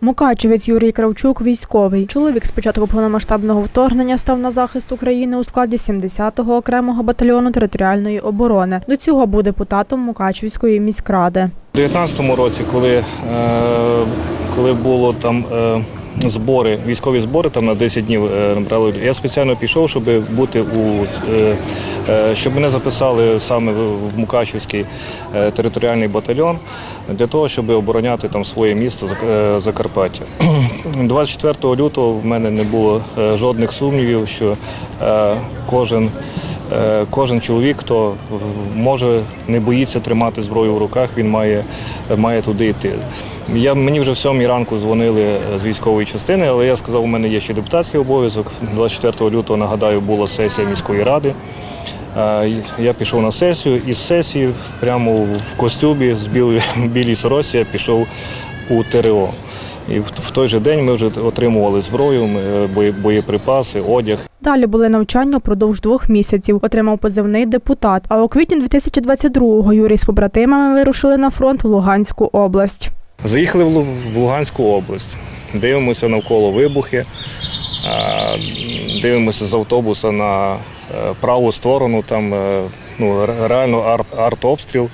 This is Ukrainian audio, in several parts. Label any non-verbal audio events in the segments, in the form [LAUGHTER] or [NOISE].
Мукачевець Юрій Кравчук військовий. Чоловік з початку повномасштабного вторгнення став на захист України у складі 70-го окремого батальйону територіальної оборони. До цього був депутатом Мукачевської міськради. У 19-му році, коли, е, коли було там е, збори, військові збори там на 10 днів е, набрали, я спеціально пішов, щоб бути у щоб мене записали саме в Мукачівський територіальний батальйон для того, щоб обороняти там своє місто Закарпаття. [CLEARS THROAT] 24 лютого в мене не було жодних сумнівів, що кожен. Е, Кожен чоловік, хто може не боїться тримати зброю в руках, він має, має туди йти. Я, мені вже в сьомій ранку дзвонили з військової частини, але я сказав, у мене є ще депутатський обов'язок. 24 лютого, нагадаю, була сесія міської ради. Е, Я пішов на сесію і з сесії прямо в костюмі з [LAUGHS] білій сорочці я пішов у ТРО. І в, в той же день ми вже отримували зброю, е, бої- боєприпаси, одяг. Далі були навчання впродовж двох місяців. Отримав позивний депутат. А у квітні 2022-го Юрій з побратимами вирушили на фронт в Луганську область. Заїхали в в Луганську область. Дивимося навколо вибухи, дивимося з автобуса на е, праву сторону, там е, ну, реально арт- арт-обстріл.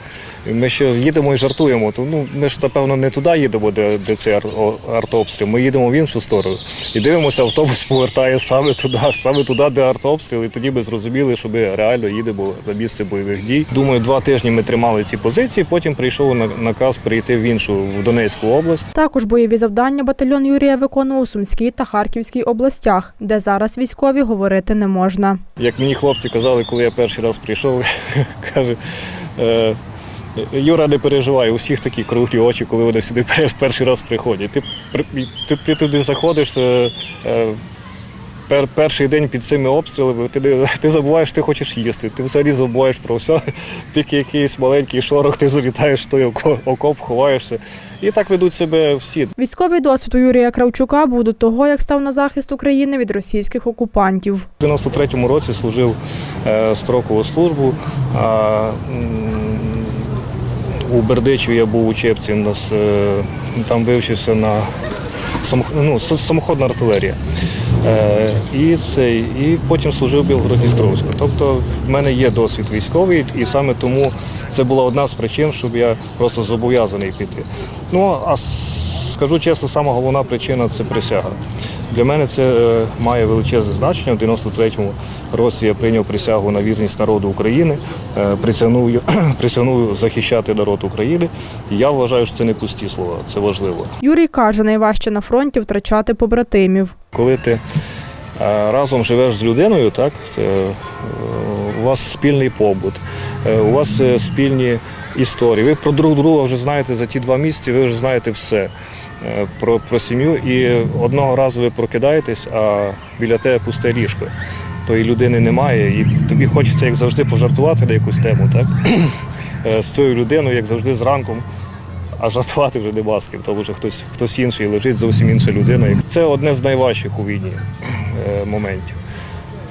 Ми ще їдемо і жартуємо. То, ну, ми ж, напевно, не туди їдемо, де, де цей ар- о- Ми їдемо в іншу сторону. І дивимося, автобус повертає саме туди, саме туди, де арт-обстріл. І тоді ми зрозуміли, що ми реально їдемо на місце бойових дій. Думаю, два тижні ми тримали ці позиції, потім прийшов на- наказ прийти в іншу, в Донецьку область. Також бойові завдання батальйон Юрія виконував у Сумській та Харківській областях, де зараз військові говорити не можна. Як мені хлопці казали, коли я перший раз прийшов, [LAUGHS] каже, е, Юра, не переживай, у всіх такі круглі очі, коли вони сюди пер- перший раз приходять. Ти, при- ти, ти туди заходиш. е, е, Пер, перший день під цими обстрілами ти, ти забуваєш, ти хочеш їсти. Ти взагалі забуваєш про все. [LAUGHS] Тільки якийсь маленький шорох, ти залітаєш в той око- окоп, ховаєшся. І так ведуть себе всі. Військовий досвід у Юрія Кравчука був до того, як став на захист України від російських окупантів. У 93-му році служив е, строкову службу. А, у Бердичеві я був у Чепці, у нас е, там вивчився на ну, самоходна артилерія. Е, і, цей, і потім служив в Білгород-Дністровську. Тобто в мене є досвід військовий, і саме тому це була одна з причин, щоб я просто зобов'язаний піти. Ну а скажу чесно, сама головна причина це присяга. Для мене це е, має величезне значення. У 93-му році я прийняв присягу на вірність народу України, е, присягнув, [CLEARS THROAT] присягнув захищати народ України. Я вважаю, що це не пусті слова, це важливо. Юрій каже, найважче на фронті втрачати побратимів. Коли ти е, разом живеш з людиною, так, у вас спільний побут, у вас спільні історії. Ви про друг друга вже знаєте за ті два місяці, ви вже знаєте все про, про сім'ю. І одного разу ви прокидаєтесь, а біля тебе пусте ліжко. Тої людини немає, і тобі хочеться, як завжди, пожартувати на якусь тему, так? Е, з цією людиною, як завжди, зранком а жартувати вже нема з тому що хтось, хтось інший лежить, зовсім інша людина. Це одне з найважчих у війні е, моментів.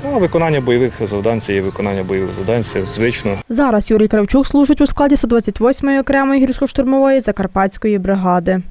Ну, а виконання бойових завдань це є виконання бойових завдань, це звично. Зараз Юрій Кравчук служить у складі 128-ї окремої гірсько-штурмової Закарпатської бригади.